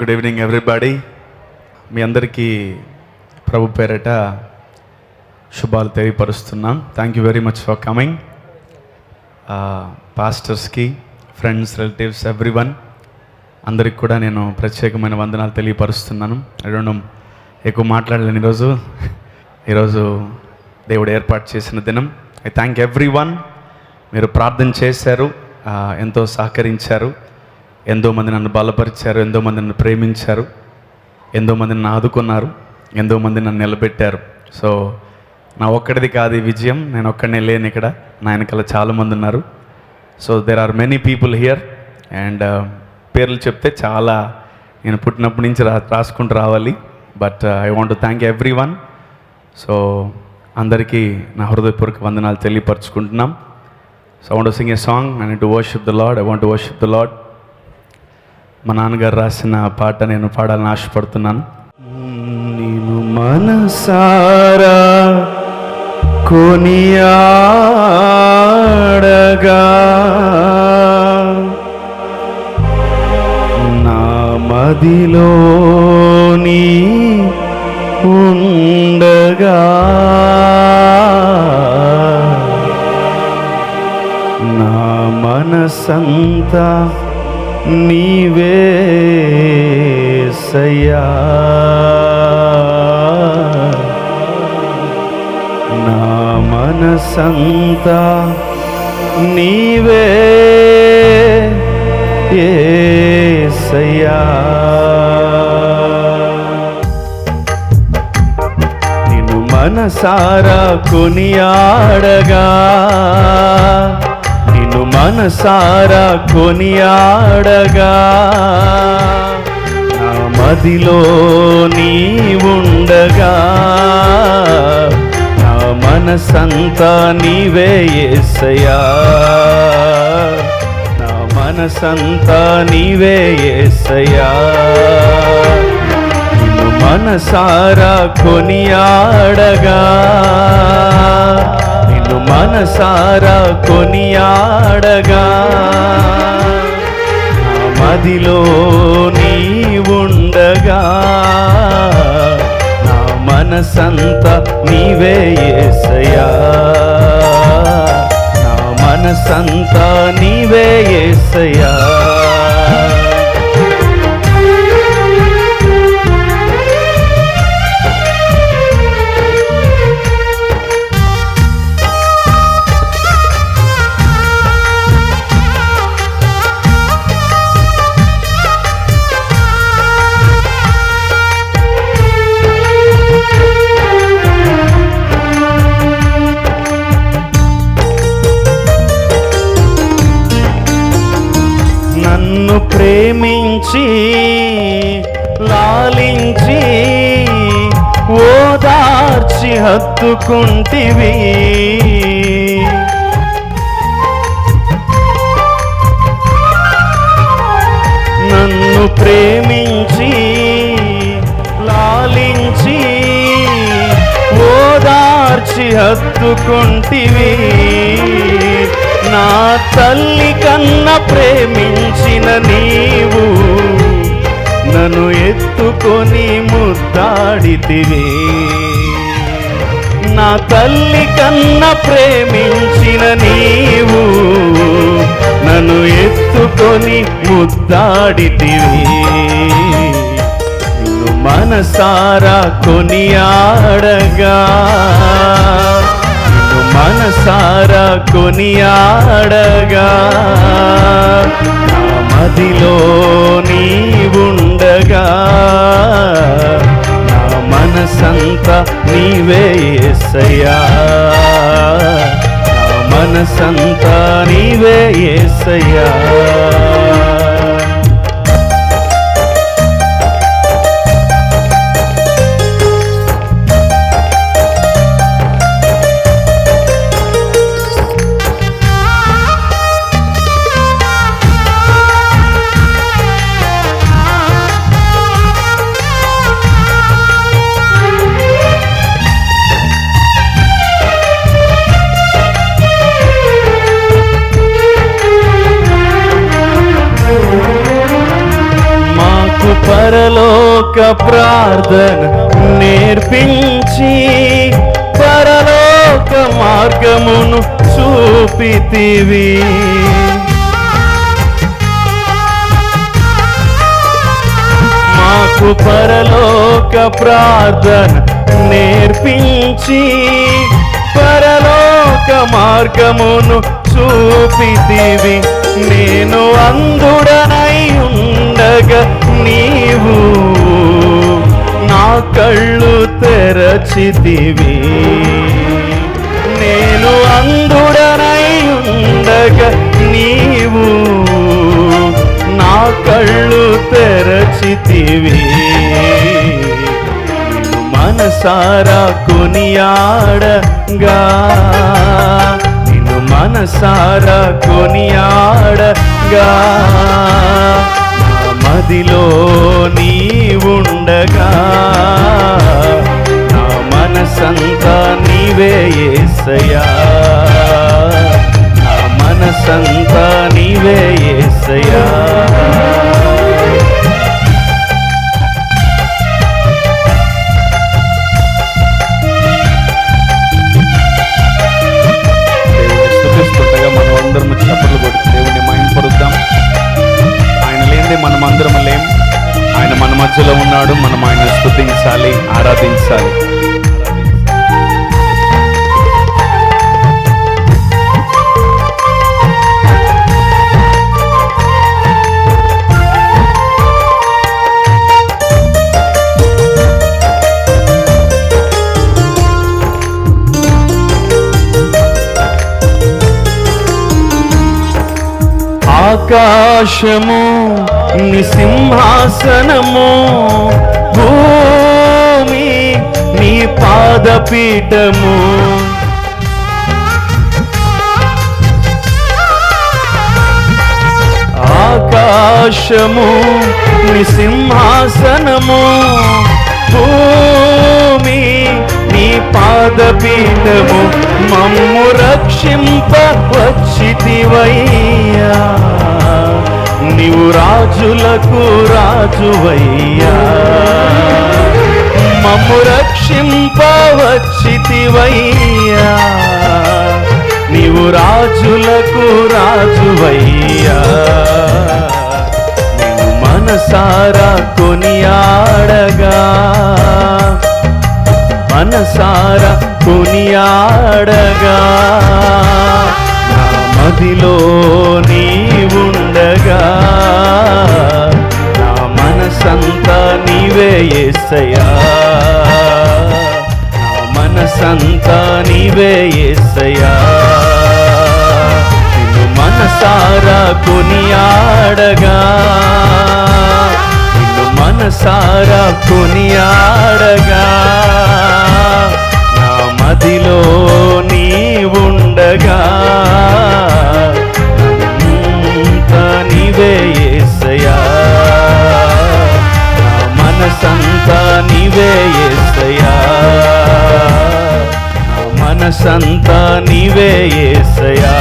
Good evening everybody మీ అందరికీ ప్రభు పేరట శుభాలు తెలియపరుస్తున్నాం. Thank you very much for coming పాస్టర్స్కి friends relatives everyone అందరికి కూడా నేను ప్రత్యేకమైన వందనాలు తెలియపరుస్తున్నాను. రెండు ఎక్కువ మాట్లాడలేను ఈరోజు ఈరోజు దేవుడు ఏర్పాటు చేసిన దినం. ఐ థ్యాంక్ ఎవ్రీ వన్ మీరు ప్రార్థన చేశారు. Uh, ఎంతో సహకరించారు. ఎంతోమంది నన్ను బలపరిచారు ఎంతో మంది నన్ను ప్రేమించారు ఎంతోమంది నన్ను ఆదుకున్నారు ఎంతో మంది నన్ను నిలబెట్టారు. సో నా ఒక్కడిది కాదు ఈ విజయం నేను ఒక్కడనే లేను ఇక్కడ నా వెనకాల చాలామంది ఉన్నారు. So there are many people here and పేర్లు చెప్తే చాలా నేను పుట్టినప్పటి నుంచి రా రాసుకుంటూ రావాలి. But I want thank everyone so అందరికీ నా హృదయపూర్వక వందనాలు తెలియపరచుకుంటున్నాం. So I want sing a song I to worship the lord I want worship the lord మా నాన్నగారు రాసిన పాట నేను పాడాలని ఆశపడుతున్నాను. నేను మనసారా కొనియాడగా. నా మదిలోని ఉండగా. నా మనసంతా నీవే సయ్యా. నా మనసంతా నీవే ఏసయ్యా నిన్ను మనసారా కొనియాడగా. నిన్ను మనసారా కొనియాడగా. నా మదిలో నీ ఉండగా నా మనసంతా నీవే ఎసయా నా మనసంతా నీవే ఎసయా నిన్ను మనసారా కొనియాడగా. నిన్ను మనసారా కొనియాడగా. మదిలో నీ ఉండగా నా మనసంతా నీవే ఏసయా నా మనసంతా నీవే ఏసయా హత్తుకుంటివి. నన్ను ప్రేమించి లాలించి ఓదార్చి హత్తుకుంటివి. నా తల్లి కన్న ప్రేమించిన నీవు నన్ను ఎత్తుకొని ముద్దాడితివే. నా తల్లి కన్న ప్రేమించిన నీవు నన్ను ఎత్తుకొని ముద్దాడితివి. నిన్ను మనసారా కొనియాడగా. నిన్ను మనసారా కొనియాడగా. నా మదిలో నీ ఉండగా మనసంతా నీవే యేసయ్యా నా మనసంతా నీవే యేసయ్యా పరలోక ప్రార్థన నేర్పించి పరలోక మార్గమును చూపితివి. మాకు పరలోక ప్రార్థన నేర్పించి పరలోక మార్గమును చూపితివి. నేను అందుడనై ఉండగా నీవు నా కళ్ళు తెరచితివి. నేను అందుడనై ఉండగా నీవు నా కళ్ళు తెరచితివి. మనసారా కొనియాడగా. నిన్ను మనసారా కొనియాడగా. నా నీ ఉండగా నా మనసంతా నీవే ఏసయా నా మనసంతా నీవే ఏసయా మధ్యలో ఉన్నాడు. మనం ఆయన స్థుతించాలి ఆరాధించాలి. ఆకాశము నీ సింహాసనము భూమి నీ పాదపీఠము. ఆకాశము నీ సింహాసనము భూమి నీ పాదపీఠము. మమ్ము రక్షింప వచ్చితివయ్యా. నీవు రాజులకు రాజువయ్యా. మమ్ము రక్షింపవచ్చితివయ్యా. నీవు రాజులకు రాజువయ్యా. నీవు మనసారా కొనియాడగా. మనసారా కొనియాడగా. నా మదిలో నీవు నా మనసంతా నీవే యేసయ్యా. నా మనసంతా నీవే యేసయ్యా. నిన్ను మనసారా కొనియాడగా. నిన్ను మనసారా కొనియాడగా. నా మదిలో నీవుండగా. సంతా నీవే ఏసయా?